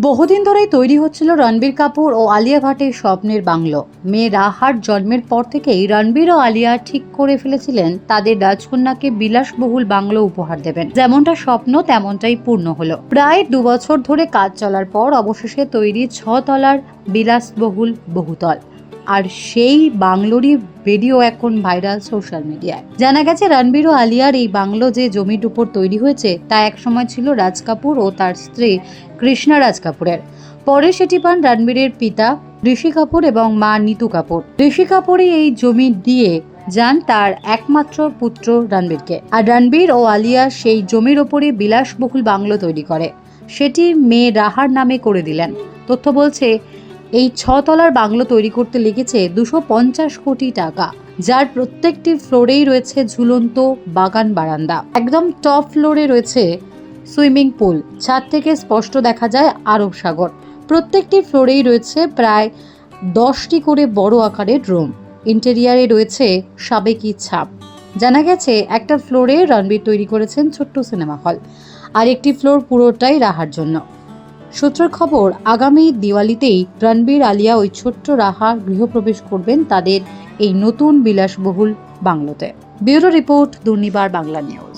বহুদিন ধরেই তৈরি হচ্ছিল রণবীর কাপুর ও আলিয়া ভাটের স্বপ্নের বাংলো। মেয়ে রাহার জন্মের পর থেকেই রণবীর ও আলিয়া ঠিক করে ফেলেছিলেন তাদের রাজকন্যাকে বিলাসবহুল বাংলো উপহার দেবেন। যেমনটা স্বপ্ন, তেমনটাই পূর্ণ হলো। প্রায় দু বছর ধরে কাজ চলার পর অবশেষে তৈরি ছতলার তলার বিলাসবহুল বহুতল। আর সেই বাংলোরই ভিডিও এখন ভাইরাল সোশ্যাল মিডিয়ায় জানা গেছে, রণবীর ও আলিয়ার এই বাংলো যে জমির উপর তৈরি হয়েছে, তা একসময় ছিল রাজ কাপুর ও তার স্ত্রী কৃষ্ণা রাজ কাপুরের। পরে সেটি পান রণবীরের পিতা ঋষি কাপুর এবং মা নিতু কাপুর। ঋষি কাপুরই এই জমি দিয়ে যান তার একমাত্র পুত্র রণবীরকে। আর রণবীর ও আলিয়া সেই জমির ওপরে বিলাসবহুল বাংলো তৈরি করে। সেটি মেয়ে রাহার নামে করে দিলেন। তথ্য বলছে এই ছতলার বাংলো তৈরি করতে লেগেছে দুশো পঞ্চাশ কোটি টাকা, যার প্রত্যেকটি ফ্লোরেই রয়েছে ঝুলন্ত বাগান বারান্দা। একদম টপ ফ্লোরে রয়েছে সুইমিং পুল, ছাদ থেকে স্পষ্ট দেখা যায় আরব সাগর। প্রত্যেকটি ফ্লোরেই রয়েছে প্রায় দশটি করে বড় আকারের রুম। ইন্টেরিয়ারে রয়েছে সাবেকি ছাপ। জানা গেছে, একটা ফ্লোরে রণবীর তৈরি করেছেন ছোট্ট সিনেমা হল। আর একটি ফ্লোর পুরোটাই রাহার জন্য। সূত্রের খবর, আগামী দিওয়ালিতেই রণবীর আলিয়া ওই ছোট্ট রাহা গৃহপ্রবেশ করবেন তাদের এই নতুন বিলাসবহুল বাংলোতে। Bureau report, Durnibar Bangla news.